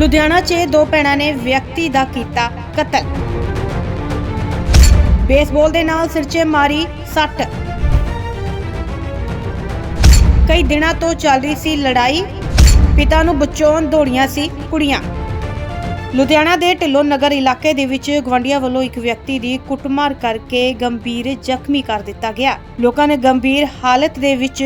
ਲੁਧਿਆਣਾ 'ਚ ਦੋ ਭੈਣਾਂ ਨੇ ਵਿਅਕਤੀ ਦਾ ਕੀਤਾ ਕਤਲ। ਬੇਸਬਾਲ ਦੇ ਨਾਲ ਸਿਰ 'ਚ ਮਾਰੀ ਸੱਟ। ਕਈ ਦਿਨਾਂ ਤੋਂ ਚੱਲ ਰਹੀ ਸੀ ਲੜਾਈ। ਪਿਤਾ ਨੂੰ ਬਚਾਉਣ ਦੌੜੀਆਂ ਸੀ ਕੁੜੀਆਂ। ਲੁਧਿਆਣਾ ਦੇ ਢਿੱਲੋਂ ਨਗਰ ਇਲਾਕੇ ਦੇ ਵਿੱਚ ਗਵਾਂਡੀਆਂ ਵੱਲੋਂ ਇੱਕ ਵਿਅਕਤੀ ਦੀ ਕੁੱਟਮਾਰ ਕਰਕੇ ਗੰਭੀਰ ਜ਼ਖਮੀ ਕਰ ਦਿੱਤਾ ਗਿਆ। ਲੋਕਾਂ ਨੇ ਗੰਭੀਰ ਹਾਲਤ ਦੇ ਵਿੱਚ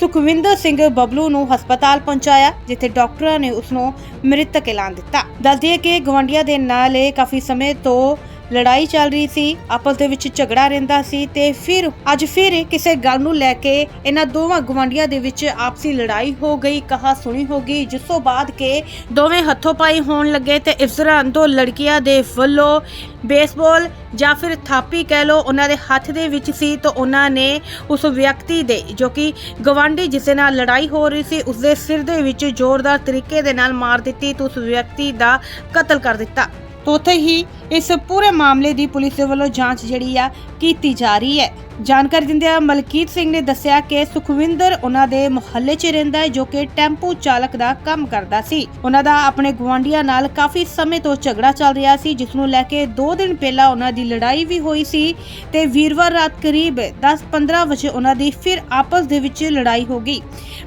ਸੁਖਵਿੰਦਰ ਸਿੰਘ ਬਬਲੂ ਨੂੰ ਹਸਪਤਾਲ ਪਹੁੰਚਾਇਆ, ਜਿੱਥੇ ਡਾਕਟਰਾਂ ਨੇ ਉਸ ਨੂੰ ਮ੍ਰਿਤਕ ਐਲਾਨ ਦਿੱਤਾ। ਦੱਸਦੀ ਕਿ ਗਵਾਂਡੀਆਂ ਦੇ ਨਾਲ ਇਹ ਕਾਫੀ ਸਮੇਂ ਤੋਂ ਲੜਾਈ ਚੱਲ ਰਹੀ ਸੀ, ਆਪਸ ਦੇ ਵਿੱਚ ਝਗੜਾ ਰਹਿੰਦਾ ਸੀ ਤੇ ਫਿਰ ਅੱਜ ਫਿਰ ਕਿਸੇ ਗੱਲ ਨੂੰ ਲੈ ਕੇ ਇਹਨਾਂ ਦੋਵਾਂ ਗਵਾਂਡੀਆਂ ਦੇ ਵਿੱਚ ਆਪਸੀ ਲੜਾਈ ਹੋ ਗਈ, ਕਹਾ ਸੁਣੀ ਹੋ ਗਈ, ਜਿਸ ਤੋਂ ਬਾਅਦ ਕੇ ਦੋਵੇਂ ਹੱਥੋਂ ਪਾਈ ਹੋਣ ਲੱਗੇ ਤੇ ਇਸ ਦੌਰਾਨ ਦੋ ਲੜਕੀਆਂ ਦੇ ਵੱਲੋਂ ਬੇਸਬਾਲ ਜਾਂ ਫਿਰ ਥਾਪੀ ਕਹਿ ਲੋ ਉਹਨਾਂ ਦੇ ਹੱਥ ਦੇ ਵਿੱਚ ਸੀ ਤਾਂ ਉਹਨਾਂ ਨੇ ਉਸ ਵਿਅਕਤੀ ਦੇ ਜੋ ਕਿ ਗਵਾਂਢੀ ਜਿਸ ਨਾਲ ਲੜਾਈ ਹੋ ਰਹੀ ਸੀ ਉਸ ਦੇ ਸਿਰ ਦੇ ਵਿੱਚ ਜ਼ੋਰਦਾਰ ਤਰੀਕੇ ਦੇ ਨਾਲ ਮਾਰ ਦਿੱਤੀ ਤੇ ਉਸ ਵਿਅਕਤੀ ਦਾ ਕਤਲ ਕਰ ਦਿੱਤਾ। ਤਾਂ ਉੱਥੇ ਹੀ ਇਸ ਪੂਰੇ ਮਾਮਲੇ ਦੀ ਪੁਲਿਸ ਦੇ ਵੱਲੋਂ ਜਾਂਚ ਜਿਹੜੀ ਆ ਕੀਤੀ ਜਾ ਰਹੀ ਹੈ। ਜਾਣਕਾਰੀ ਦਿੰਦਿਆਂ ਮਲਕੀਤ ਸਿੰਘ ਨੇ ਦੱਸਿਆ ਕਿ ਸੁਖਵਿੰਦਰ ਉਹਨਾਂ ਦੇ ਮੁਹੱਲੇ 'ਚ ਰਹਿੰਦਾ ਹੈ, ਜੋ ਕਿ ਟੈਂਪੂ ਚਾਲਕ ਦਾ ਕੰਮ ਕਰਦਾ ਸੀ। ਉਹਨਾਂ ਦਾ ਆਪਣੇ ਗੁਆਂਢੀਆਂ ਨਾਲ ਕਾਫੀ ਸਮੇਂ ਤੋਂ ਝਗੜਾ ਚੱਲ ਰਿਹਾ ਸੀ, ਜਿਸ ਨੂੰ ਲੈ ਕੇ 2 ਦਿਨ ਪਹਿਲਾਂ ਉਹਨਾਂ ਦੀ ਲੜਾਈ ਵੀ ਹੋਈ ਸੀ ਤੇ ਵੀਰਵਾਰ ਰਾਤ ਕਰੀਬ 10-15 ਵਜੇ ਉਹਨਾਂ ਦੀ ਫਿਰ ਆਪਸ ਦੇ ਵਿੱਚ ਲੜਾਈ ਹੋ ਗਈ।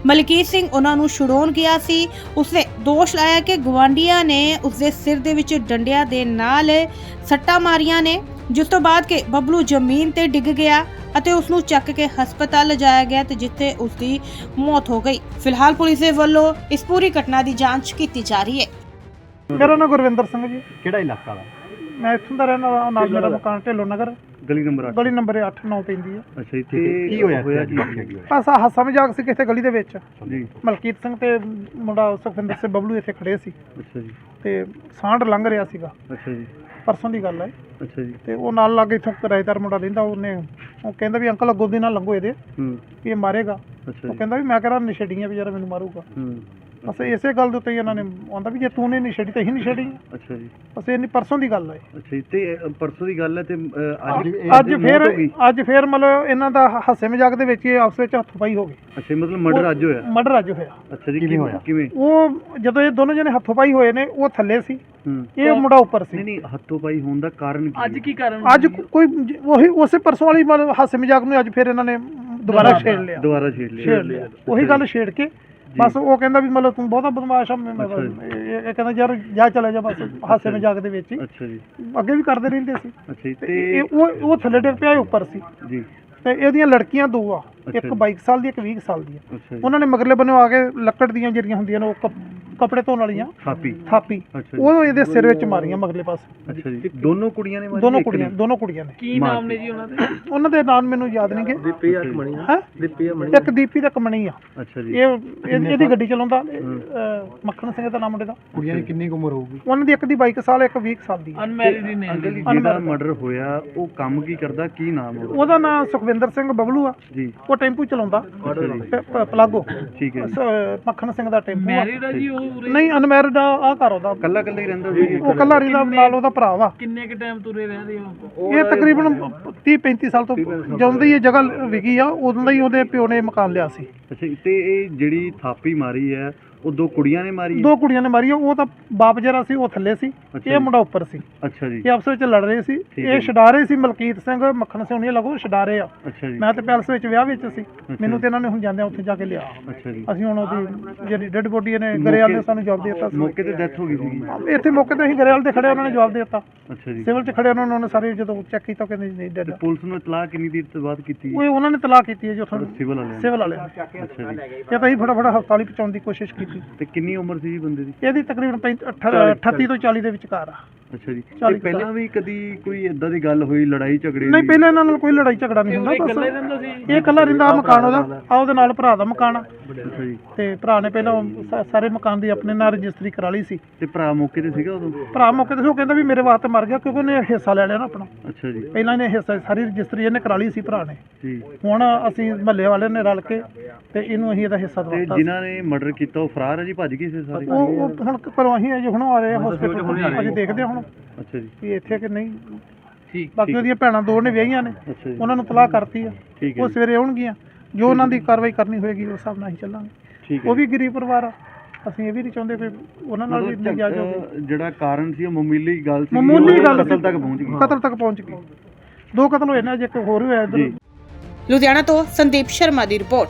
ਮਲਕੀਤ ਸਿੰਘ ਉਹਨਾਂ ਨੂੰ ਛੁਡਾਉਣ ਗਿਆ ਸੀ। ਉਸਨੇ ਦੋਸ਼ ਲਾਇਆ ਕਿ ਗਵਾਂਢੀਆਂ ਨੇ ਉਸਦੇ ਸਿਰ ਦੇ ਵਿੱਚ ਡੰਡਿਆਂ ਦੇ ਨਾਲ ਸੱਟਾਂ ਮਾਰੀਆਂ ਨੇ ਜਿਸ ਤੋਂ ਬਾਅਦ ਕਿ ਬਬਲੂ ਜ਼ਮੀਨ ਤੇ ਡਿੱਗ ਗਿਆ ਅਤੇ ਉਸ ਨੂੰ ਚੱਕ ਕੇ ਹਸਪਤਾਲ ਲਿਜਾਇਆ ਗਿਆ ਤੇ ਜਿੱਥੇ ਉਸ ਦੀ ਮੌਤ ਹੋ ਗਈ। ਫਿਲਹਾਲ ਪੁਲਿਸ ਦੇ ਵੱਲੋਂ ਇਸ ਪੂਰੀ ਘਟਨਾ ਦੀ ਜਾਂਚ ਕੀਤੀ ਜਾ ਰਹੀ ਹੈ। ਮੇਰਾ ਨਾਮ ਗੁਰਵਿੰਦਰ ਸਿੰਘ ਜੀ। ਕਿਹੜਾ ਇਲਾਕਾ ਵਾ? ਮੈਂ ਇੱਥੋਂ ਦਾ ਰਹਿਣ ਵਾਲਾ ਨਾਲ ਮੇਰਾ ਮਕਾਨ ਢਿੱਲੋਂ ਨਗਰ। ਗਲੀ ਨੰਬਰ 8 ਗਲੀ ਨੰਬਰ 8 9 ਪੈਂਦੀ ਹੈ ਅੱਛਾ ਤੇ ਕੀ ਹੋਇਆ ਹੋਇਆ ਕੀ ਹੋਇਆ? ਬਸ ਆਹ ਹਾਸਾ ਮਜ਼ਾਕ ਸੀ ਕਿਸੇ ਗਲੀ ਦੇ ਵਿੱਚ। ਜੀ। ਮਲਕੀਤ ਸਿੰਘ ਤੇ ਮੁੰਡਾ ਸੁਖਵਿੰਦਰ ਸਿੰਘ ਬਬਲੂ ਇੱਥੇ ਖੜੇ ਸੀ। ਅੱਛਾ ਜੀ। ਤੇ ਸਾਂਢ ਲੰਘ ਰਿਹਾ ਸੀਗਾ। ਅੱਛਾ ਜੀ। ਪਰਸੋਂ ਦੀ ਗੱਲ ਹੈ ਅੱਛਾ ਜੀ। ਤੇ ਉਹ ਨਾਲ ਲੱਗੇ ਇੱਥੋਂ ਕਿਰਾਏਦਾਰ ਮੁੰਡਾ ਰਹਿੰਦਾ ਉਹਨੇ ਉਹ ਕਹਿੰਦਾ ਵੀ ਅੰਕਲ ਅੱਗੋਂ ਦੀ ਨਾਲ ਲੰਘੋ ਇਹਦੇ। ਹੂੰ। ਵੀ ਇਹ ਮਾਰੇਗਾ। ਅੱਛਾ ਉਹ ਜੀ। ਕਹਿੰਦਾ ਵੀ ਮੈਂ ਕਰਾਂ ਨਸ਼ੇੜੀਆਂ ਵੀ ਯਾਰ ਮੈਨੂੰ ਮਾਰੂਗਾ। ਹੂੰ। ਬਸ ਇਸੇ ਗੱਲ ਦੇ ਉੱਤੇ ਹੀ ਇਹਨਾਂ ਨੇ ਆਉਂਦਾ ਵੀ ਜੇ ਤੂੰ ਨੇ ਨਸ਼ੇੜੀ ਤਾਂ ਹੀ ਨਸ਼ੇੜੀ ਹੈ। ਅੱਛਾ ਜੀ। ਬਸ ਇਹ ਨਹੀਂ ਪਰਸੋਂ ਦੀ ਗੱਲ ਹੈ। ਅੱਛਾ ਜੀ ਤੇ ਅ, ਪਰਸੋਂ ਦੀ ਗੱਲ ਹੈ ਤੇ ਅ, ਅੱਜ ਅੱਜ ਫੇਰ ਅੱਜ ਫੇਰ ਮਤਲਬ ਇਹਨਾਂ ਦਾ ਹਾਸੇ ਮਜ਼ਾਕ ਦੇ ਵਿੱਚ ਇਹ ਆਪਸ ਵਿੱਚ ਹੱਥ ਪਾਈ ਹੋ ਗਈ। ਅੱਛਾ ਜੀ, ਮਤਲਬ ਮਰਡਰ ਅੱਜ ਹੋਇਆ? ਮਰਡਰ ਅੱਜ ਹੋਇਆ। ਅੱਛਾ ਜੀ ਕਿਵੇਂ ਹੋਇਆ? ਕਿਵੇਂ? ਉਹ ਜਦੋਂ ਇਹ ਦੋਨੋਂ ਜਣੇ ਹੱਥੋਂ ਪਾਈ ਹੋਏ ਨੇ ਉਹ ਥੱਲੇ ਸੀ। ਹੂੰ। ਇਹ ਮੁੰਡਾ ਉੱਪਰ ਨਹੀਂ ਸੀ। ਨਹੀਂ ਹੱਥੋਂ ਪਾਈ ਹੋਣ ਦਾ ਕਾਰਨ ਕੀ ਅੱਜ ਕੀ ਅੱਜ ਕੋਈ ਜ- ਉਹੀ ਉਸੇ ਪਰਸੋਂ ਵਾਲੀ ਮਤਲਬ ਹਾਸੇ ਮਜ਼ਾਕ ਨੂੰ ਅੱਜ ਫੇਰ ਇਹਨਾਂ ਨੇ ਦੁਬਾਰਾ ਛੇੜ ਲਿਆ। ਦੁਬਾਰਾ ਛੇੜ ਲਿਆ। ਛੇੜ ਲਿਆ। ਉਹੀ ਗੱਲ ਛੇੜ ਕੇ ਬਸ ਉਹ ਕਹਿੰਦਾ ਵੀ ਮਤਲਬ ਤੂੰ ਬਹੁਤਾ ਬਦਮਾਸ਼ ਆ ਮੈਂ- ਮੈਂ- ਇਹ ਇਹ ਕਹਿੰਦਾ ਯਾਰ ਜਾ ਚਲੇ ਜਾ ਬਸ ਹਾਸੇ ਮਜ਼ਾਕ ਦੇ ਵਿੱਚ ਹੀ। ਅੱਛਾ ਜੀ। ਅੱਗੇ ਵੀ ਕਰਦੇ ਰਹਿੰਦੇ ਸੀ। ਅੱਛਾ ਜੀ ਤੇ ਤੇ ਇਹ ਉਹ ਉਹ ਥੱਲੇ ਡਿੱਗ ਪਿਆ ਇਹ ਉੱਪਰ ਸੀ। ਜੀ। ਤੇ ਇਹਦੀਆਂ ਲੜਕੀਆਂ ਦੋ ਆ। ਅੱਛਾ ਇੱਕ ਜੀ। 22 ਸਾਲ ਦੀ ਇੱਕ 20 ਸਾਲ ਦੀ ਆ। ਅੱਛਾ ਜੀ। ਉਹਨਾਂ ਨੇ ਮਗਰਲੇ ਬੰਨੋਂ ਆ ਕੇ ਲੱਕੜ ਦੀਆਂ ਜਿਹੜੀਆਂ ਹੁੰਦੀਆਂ ਨੇ ਉਹ ਕੱਪੜੇ ਧੋਣ ਵਾਲੀਆਂ। ਥਾਪੀ। ਥਾਪੀ। ਅੱਛਾ ਜੀ। ਉਹ ਇਹਦੇ ਸਿਰ ਵਿੱਚ ਮਾਰੀਆਂ ਮਗਰਲੇ ਪਾਸੇ। ਅੱਛਾ ਜੀ। ਦੋਨੋਂ ਕੁੜੀਆਂ ਨੇ ਮਾਰੀ ਦੋਨੋਂ ਕੁੜੀਆਂ ਨੇ? ਦੋਨੋਂ ਕੁੜੀਆਂ ਨੇ। ਕੀ ਨਾਮ ਨੇ ਜੀ ਉਹਨਾਂ ਦੇ? ਉਹਨਾਂ ਦੇ ਨਾਮ ਮੈਨੂੰ ਯਾਦ ਨਹੀਂਗੇ ਦੀਪੀ ਅਕਮਣੀ ਹੈ? ਇੱਕ ਦੀਪੀ ਤੇ ਕਮਣੀ ਆ। ਅੱਛਾ ਜੀ। ਇਹ ਇਹ- ਇਹਦੀ ਗੱਡੀ ਚਲਾਉਂਦਾ ਅਹ, ਮੱਖਣ ਸਿੰਘ ਦਾ ਨਾਮ ਮੁੰਡੇ ਦਾ। ਕੁੜੀਆਂ ਦੀ ਕਿੰਨੀ ਉਮਰ ਹੋਊਗੀ? ਉਹਨਾਂ ਦੀ ਇੱਕ ਦੀ 22 ਸਾਲ ਇੱਕ 20 ਸਾਲ ਦੀ ਆ। ਅੰਕਲ ਜੀ ਜਿਹਦਾ ਮਰਡਰ ਹੋਇਆ ਉਹ ਕੰਮ ਕੀ ਕਰਦਾ ਕੀ ਨਾਮ ਉਹਦਾ? ਉਹਦਾ ਨਾਮ ਸੁਖਵਿੰਦਰ ਸਿੰਘ ਬਬਲੂ ਆ। ਜੀ। ਉਹ ਟੈਂਪੂ ਚਲਾਉਂਦਾ। ਅੱਛਾ ਜੀ। ਪ- ਪ- ਪਲਾਗੋ। ਠੀਕ ਹੈ ਜੀ। ਸ- ਮੱਖਣ ਸਿੰਘ ਦਾ ਟੈਂਪੂ ਆ। ਨਹੀਂ ਅਨਮੈਰਿਡ ਆ ਆਹ ਘਰ ਉਹਦਾ। ਕੱਲਾ ਕੱਲਾ ਹੀ ਰਹਿੰਦਾ ਸੀ ਉਹ ਕੱਲਾ ਰਿੰਦਾ ਨਾਲ ਉਹਦਾ ਭਰਾ ਵਾ। ਕਿੰਨੇ ਕ ਟਾਈਮ ਤੁਰੇ ਰਹਿੰਦੇ ਹੋ? ਇਹ ਤਕਰੀਬਨ 30 35 ਸਾਲ ਤੋਂ ਜਦੋਂ ਦੀ ਇਹ ਜਗ੍ਹਾ ਵਿਕੀ ਆ ਉਦੋਂ ਦਾ ਹੀ ਉਹਦੇ ਪਿਓ ਨੇ ਮਕਾਨ ਲਿਆ ਸੀ। ਅੱਛਾ ਤੇ ਇਹ ਜਿਹੜੀ ਥਾਪੀ ਮਾਰੀ ਹੈ ਉਹ ਦੋ ਕੁੜੀਆਂ ਨੇ ਮਾਰੀ ਹੈ ਦੋ ਕੁੜੀਆਂ ਨੇ ਮਾਰੀ ਆ, ਉਹ ਤਾਂ ਬਾਪ ਜਿਹੜਾ ਸੀ ਉਹ ਥੱਲੇ ਸੀ ਅੱਛਾ ਇਹ ਮੁੰਡਾ ਉੱਪਰ ਸੀ। ਅੱਛਾ ਜੀ। ਇਹ ਆਪਸ ਵਿੱਚ ਲੜ ਰਹੇ ਸੀ ਠੀਕ ਹੈ ਇਹ ਜੀ। ਛਡਾ ਰਹੇ ਸੀ ਮਲਕੀਤ ਸਿੰਘ ਮੱਖਣ ਸਿੰਘ ਉਹਨੇ ਲਗੋ ਛਡਾ ਰਹੇ ਆ। ਅੱਛਾ ਜੀ। ਮੈਂ ਤੇ ਪੈਲਸ ਵਿੱਚ ਵਿਆਹ ਵਿੱਚ ਸੀ ਮੈਨੂੰ ਤੇ ਇਹਨਾਂ ਨੇ ਹੁਣ ਜਾਂਦੇ ਉੱਥੇ ਜਾ ਕੇ ਲਿਆ। ਅੱਛਾ ਜੀ। ਅਸੀਂ ਹੁਣ ਉਹਦੀ ਜਿਹੜੀ ਡੈਡ ਬੋਡੀ ਨੇ ਗਰੇਵਾਲ ਨੇ ਸਾਨੂੰ ਜਵਾਬ ਦੇ ਦਿੱਤਾ ਸੀ। ਮੌਕੇ ਤੇ ਡੈਥ ਹੋ ਗਈ ਸੀ ਇੱਥੇ ਮੌਕੇ ਤੇ ਅਸੀਂ ਗਰੇਵਾਲ ਤੇ ਖੜੇ ਉਹਨਾਂ ਨੇ ਜਵਾਬ ਦੇ ਦਿੱਤਾ। ਅੱਛਾ ਜੀ। ਸਿਵਲ 'ਚ ਖੜੇ ਉਹਨਾਂ ਨੇ ਸਾਰੇ ਜਦੋਂ ਚੈੱਕ ਕੀਤਾ ਉਹ ਕਹਿੰਦੇ ਨਹੀਂ ਡੈਡ ਤੇ ਪੁਲਿਸ ਨੂੰ ਇਤਲਾਹ ਕਿੰਨੀ ਦੇਰ ਤੋਂ ਬਾਅਦ ਕੀਤੀ ਉਹ ਉਹਨਾਂ ਨੇ ਤਲਾਕ ਕੀਤੀ ਹੈ ਜੀ ਸਿਵਲ ਵਾਲਿਆਂ ਨੇ। ਸਿਵਲ ਵਾਲਿਆਂ ਨੇ। ਅੱਛਾ ਜੀ। ਇਹ ਤਾਂ ਅਸੀਂ ਫਟਾਫਟ ਹਸਪਤਾਲ ਹੀ ਪਹੁੰਚਾਉਣ ਦੀ ਕੋਸ਼ਿਸ਼ ਕੀਤੀ। ਤੇ ਕਿੰਨੀ ਉਮਰ ਸੀ ਜੀ ਬੰਦੇ ਦੀ? ਇਹਦੀ ਤਕਰੀਬਨ 38 ਤੋਂ 40 ਦੇ ਵਿਚਕਾਰ ਆ। ਅੱਛਾ ਜੀ। ਤੇ ਪਹਿਲਾਂ ਵੀ ਕਦੀ ਕੋਈ ਇਦਾਂ ਦੀ ਗੱਲ ਹੋਈ ਲੜਾਈ ਝਗੜੇ ਨਹੀਂ ਪਹਿਲਾਂ ਇਹਨਾਂ ਨਾਲ ਕੋਈ ਲੜਾਈ ਝਗੜਾ ਨਹੀਂ ਹੁੰਦਾ ਬਸ। ਇਹ ਇਕੱਲਾ ਰਹਿੰਦਾ ਮਕਾਨ ਉਹਦਾ ਆ। ਉਹਦੇ ਨਾਲ ਭਰਾ ਦਾ ਮਕਾਨ ਆ। ਅੱਛਾ ਜੀ। ਤੇ ਭਰਾ ਨੇ ਪਹਿਲਾਂ ਸਾਰੇ ਮਕਾਨ ਦੀ ਆਪਣੇ ਨਾਲ ਰਜਿਸਟਰੀ ਕਰਾ ਲਈ ਸੀ। ਤੇ ਭਰਾ ਮੌਕੇ ਤੇ ਸੀਗਾ ਉਦੋਂ? ਭਰਾ ਮੌਕੇ ਤੇ ਸੀ, ਉਹ ਕਹਿੰਦਾ ਵੀ ਮੇਰੇ ਵਾਸਤੇ ਮਰ ਗਿਆ ਕਿਉਂਕਿ ਉਹਨੇ ਹਿੱਸਾ ਲੈ ਲਿਆ ਨਾ ਆਪਣਾ। ਅੱਛਾ ਜੀ। ਪਹਿਲਾਂ ਇਹਨੇ ਹਿੱਸਾ ਸਾਰੀ ਰਜਿਸਟਰੀ ਇਹਨੇ ਕਰਾ ਲਈ ਸੀ ਭਰਾ ਨੇ। ਜੀ। ਹੁਣ ਅਸੀਂ ਮਹੱਲੇ ਵਾਲਿਆਂ ਨੇ ਰਲ ਕੇ ਤੇ ਇਹਨੂੰ ਅਸੀਂ ਇਹਦਾ ਹਿੱਸਾ ਤੇ ਦਵਾਤਾ ਜਿਨ੍ਹਾਂ ਨੇ ਮਰਡਰ ਕੀਤਾ ਉਹ ਫਰਾਰ ਹੈ ਜੀ ਭੱਜ ਗਏ ਸੀ ਸਾਰੇ। ਉਹ ਹੁਣ ਘਰੋਂ ਅਸੀਂ ਅਜੇ ਹੁਣ ਆ ਰਹੇ ਹਸਪੀਟਲ ਅਸੀਂ ਦੇਖਦੇ ਹਾਂ ਹੁਣ ਅੱਛਾ ਜੀ। ਵੀ ਇੱਥੇ ਕਿ ਨਹੀਂ। ਠੀਕ ਬਾਕੀ ਉਹਦੀਆਂ ਭੈਣਾਂ ਦੋ ਨੇ ਵਿਆਹੀਆਂ ਨੇ। ਉਹਨਾਂ ਨੂੰ ਤਲਾਕ ਕਰਤੀ ਆ। ਉਹ ਸਵੇਰੇ ਆਉਣਗੀਆਂ। ਜੋ ਉਹਨਾਂ ਦੀ ਕਾਰਵਾਈ ਕਰਨੀ ਹੋਏਗੀ ਉਸ ਹਿਸਾਬ ਨਾਲ ਅਸੀਂ ਚੱਲਾਂਗੇ। ਉਹ ਵੀ ਗਰੀਬ ਪਰਿਵਾਰ ਆ। ਅਸੀਂ ਇਹ ਵੀ ਨਹੀਂ ਚਾਹੁੰਦੇ ਕੋਈ ਉਹਨਾਂ ਨਾਲ ਵੀ ਇੰਨੀ ਜਾ ਜਾਵੇ ਜਿਹੜਾ ਕਾਰਨ ਸੀ ਉਹ ਮਾਮੂਲੀ ਗੱਲ ਸੀ ਮਾਮੂਲੀ ਗੱਲ ਕਤਲ ਤੱਕ ਪਹੁੰਚ ਗਈ। ਕਤਲ ਤੱਕ ਪਹੁੰਚ ਗਈ। ਦੋ ਕਤਲ ਹੋਏ ਨੇ ਜੇ ਇੱਕ ਹੋਰ ਹੋਇਆ ਇਧਰ। ਲੁਧਿਆਣਾ ਤੋਂ ਸੰਦੀਪ ਸ਼ਰਮਾ ਦੀ ਰਿਪੋਰਟ।